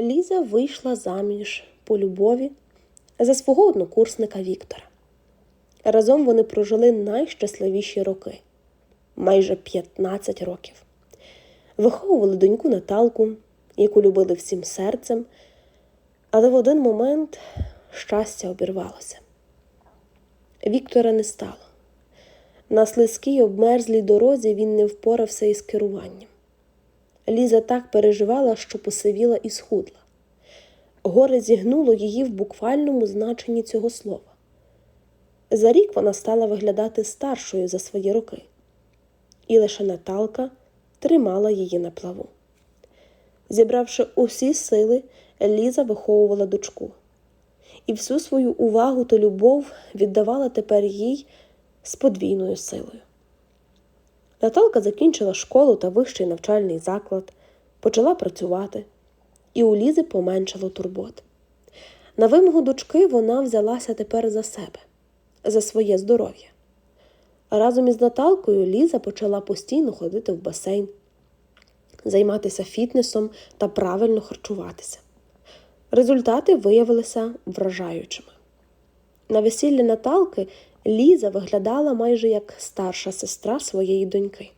Ліза вийшла заміж по любові за свого однокурсника Віктора. Разом вони прожили найщасливіші роки майже 15 років. Виховували доньку Наталку, яку любили всім серцем, але в один момент щастя обірвалося. Віктора не стало. На слизькій обмерзлій дорозі він не впорався із керуванням. Ліза так переживала, що посивіла і схудла. Горе зігнуло її в буквальному значенні цього слова. За рік вона стала виглядати старшою за свої роки, і лише Наталка тримала її на плаву. Зібравши усі сили, Ліза виховувала дочку, і всю свою увагу та любов віддавала тепер їй з подвійною силою. Наталка закінчила школу та вищий навчальний заклад, почала працювати, і у Лізи поменшало турбот. На вимогу дочки вона взялася тепер за себе, за своє здоров'я. Разом із Наталкою Ліза почала постійно ходити в басейн, займатися фітнесом та правильно харчуватися. Результати виявилися вражаючими. На весіллі Наталки Ліза виглядала майже як старша сестра своєї доньки.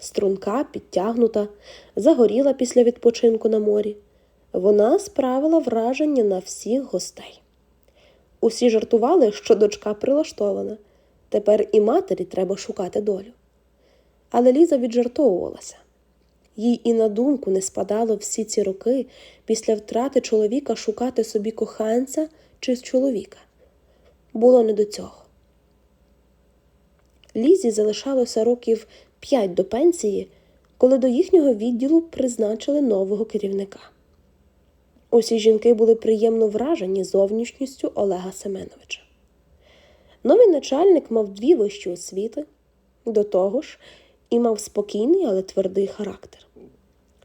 Струнка, підтягнута, загоріла після відпочинку на морі. Вона справила враження на всіх гостей. Усі жартували, що дочка прилаштована. Тепер і матері треба шукати долю. Але Ліза віджартовувалася. Їй і на думку не спадало всі ці роки після втрати чоловіка шукати собі коханця чи чоловіка. Було не до цього. Лізі залишалося років п'ять до пенсії, коли до їхнього відділу призначили нового керівника. Усі жінки були приємно вражені зовнішністю Олега Семеновича. Новий начальник мав дві вищі освіти, до того ж, і мав спокійний, але твердий характер.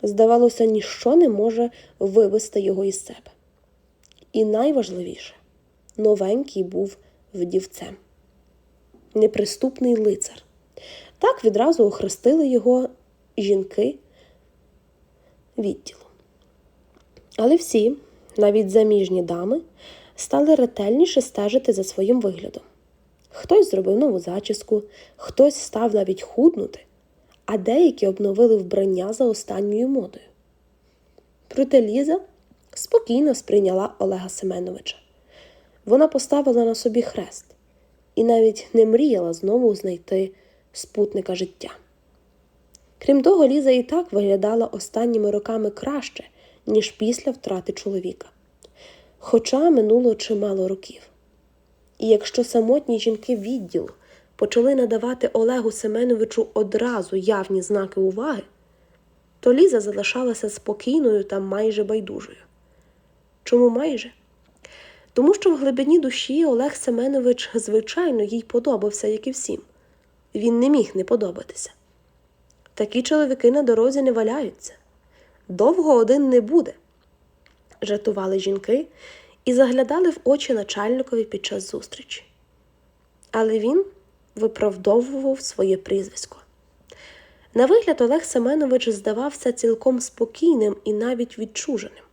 Здавалося, ніщо не може вивести його із себе. І найважливіше, новенький був вдівцем неприступний лицар. Так відразу охрестили його жінки відділу. Але всі, навіть заміжні дами, стали ретельніше стежити за своїм виглядом. Хтось зробив нову зачіску, хтось став навіть худнути, а деякі обновили вбрання за останньою модою. Проте Ліза спокійно сприйняла Олега Семеновича. Вона поставила на собі хрест і навіть не мріяла знову знайти спутника життя. Крім того, Ліза і так виглядала останніми роками краще, ніж після втрати чоловіка. Хоча минуло чимало років. І якщо самотні жінки відділу почали надавати Олегу Семеновичу одразу явні знаки уваги, то Ліза залишалася спокійною та майже байдужою. Чому майже? Тому що в глибині душі Олег Семенович, звичайно, їй подобався, як і всім. Він не міг не подобатися. Такі чоловіки на дорозі не валяються. Довго один не буде. Жартували жінки і заглядали в очі начальникові під час зустрічі. Але він виправдовував своє прізвисько. На вигляд Олег Семенович здавався цілком спокійним і навіть відчуженим.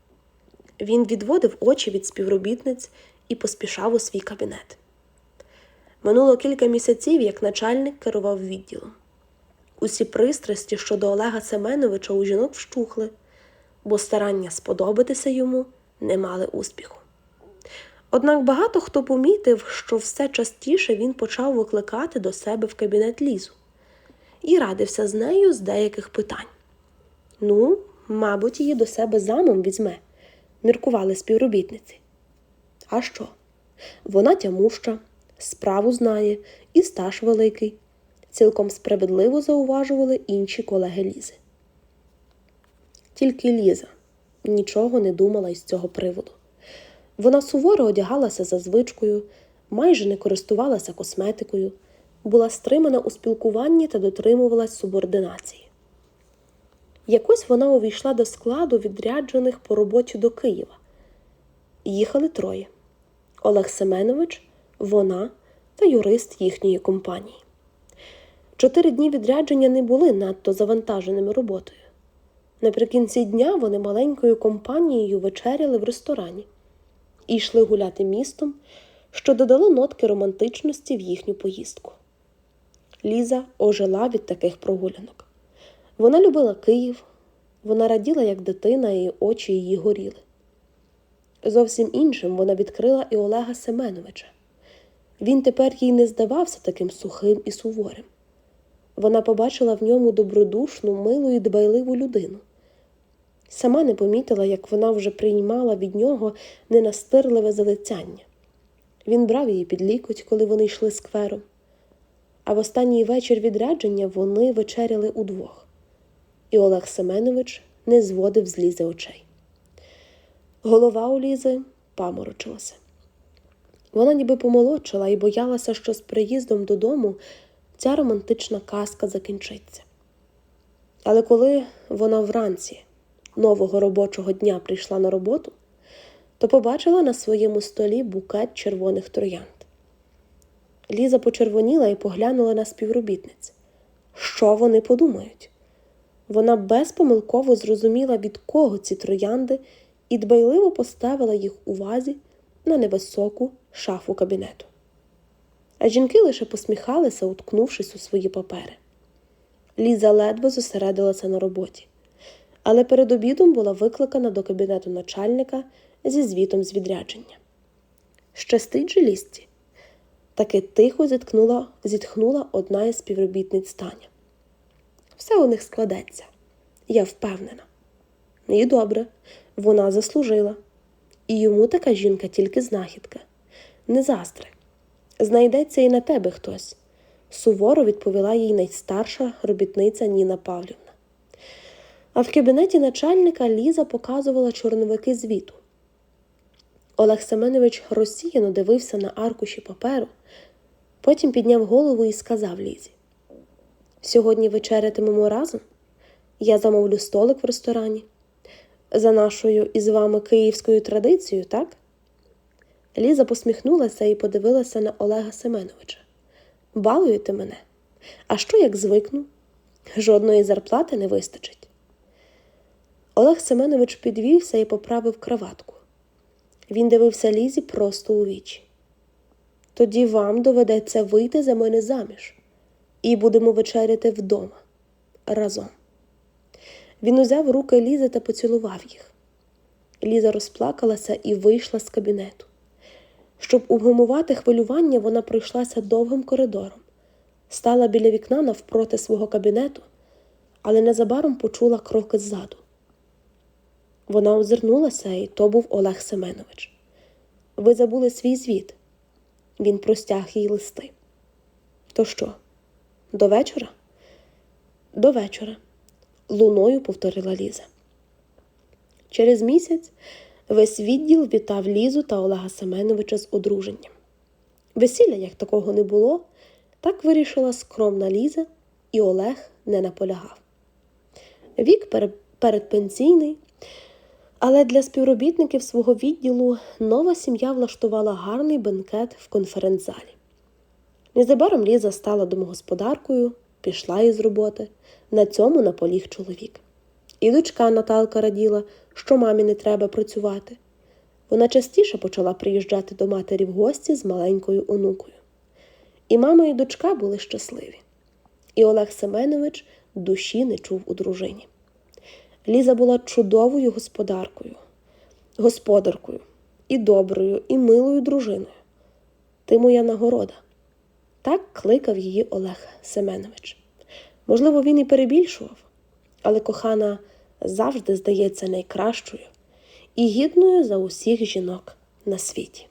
Він відводив очі від співробітниць і поспішав у свій кабінет. Минуло кілька місяців, як начальник керував відділом. Усі пристрасті щодо Олега Семеновича у жінок вщухли, бо старання сподобатися йому не мали успіху. Однак багато хто помітив, що все частіше він почав викликати до себе в кабінет лізу і радився з нею з деяких питань. Ну, мабуть, її до себе замом візьме міркували співробітниці. А що? Вона тямуща, справу знає і стаж великий, цілком справедливо зауважували інші колеги Лізи. Тільки Ліза нічого не думала із цього приводу. Вона суворо одягалася за звичкою, майже не користувалася косметикою, була стримана у спілкуванні та дотримувалась субординації. Якось вона увійшла до складу відряджених по роботі до Києва. Їхали троє Олег Семенович, вона та юрист їхньої компанії. Чотири дні відрядження не були надто завантаженими роботою. Наприкінці дня вони маленькою компанією вечеряли в ресторані і йшли гуляти містом, що додало нотки романтичності в їхню поїздку. Ліза ожила від таких прогулянок. Вона любила Київ, вона раділа, як дитина, і очі її горіли. Зовсім іншим вона відкрила і Олега Семеновича. Він тепер їй не здавався таким сухим і суворим. Вона побачила в ньому добродушну, милу і дбайливу людину. Сама не помітила, як вона вже приймала від нього ненастирливе залицяння. Він брав її під лікоть, коли вони йшли сквером. А в останній вечір відрядження вони вечеряли удвох, і Олег Семенович не зводив з Лізи очей. Голова у Лізи паморочилася. Вона ніби помолодшала і боялася, що з приїздом додому ця романтична казка закінчиться. Але коли вона вранці нового робочого дня прийшла на роботу, то побачила на своєму столі букет червоних троянд. Ліза почервоніла і поглянула на співробітниць. Що вони подумають? Вона безпомилково зрозуміла, від кого ці троянди, і дбайливо поставила їх у вазі на невисоку шафу кабінету. А жінки лише посміхалися, уткнувшись у свої папери. Ліза ледве зосередилася на роботі, але перед обідом була викликана до кабінету начальника зі звітом з відрядження. Щастить же лісці? Таки тихо зіткнула, зітхнула одна із співробітниць Таня. Все у них складеться, я впевнена. І добре, вона заслужила. І йому така жінка тільки знахідка, не застри. Знайдеться і на тебе хтось, суворо відповіла їй найстарша робітниця Ніна Павлівна. А в кабінеті начальника Ліза показувала чорновики звіту. Олег Семенович розсіяно дивився на аркуші паперу, потім підняв голову і сказав Лізі: Сьогодні вечерятимемо разом. Я замовлю столик в ресторані. За нашою із вами київською традицією, так? Ліза посміхнулася і подивилася на Олега Семеновича. Балуєте мене? А що як звикну? Жодної зарплати не вистачить. Олег Семенович підвівся і поправив краватку. Він дивився Лізі просто у вічі. Тоді вам доведеться вийти за мене заміж, і будемо вечеряти вдома разом. Він узяв руки Лізи та поцілував їх. Ліза розплакалася і вийшла з кабінету. Щоб угамувати хвилювання, вона пройшлася довгим коридором, стала біля вікна навпроти свого кабінету, але незабаром почула кроки ззаду. Вона озирнулася, і то був Олег Семенович. Ви забули свій звіт. Він простяг їй листи. То що? До вечора? До вечора, луною повторила Ліза. Через місяць весь відділ вітав Лізу та Олега Семеновича з одруженням. Весілля, як такого не було, так вирішила скромна Ліза, і Олег не наполягав. Вік передпенсійний, але для співробітників свого відділу нова сім'я влаштувала гарний бенкет в конференц-залі. Незабаром Ліза стала домогосподаркою, пішла із роботи. На цьому наполіг чоловік. І дочка Наталка раділа, що мамі не треба працювати. Вона частіше почала приїжджати до матері в гості з маленькою онукою. І мама і дочка були щасливі. І Олег Семенович душі не чув у дружині. Ліза була чудовою господаркою, господаркою, і доброю, і милою дружиною. Ти моя нагорода. Так кликав її Олег Семенович. Можливо, він і перебільшував, але кохана завжди здається найкращою і гідною за усіх жінок на світі.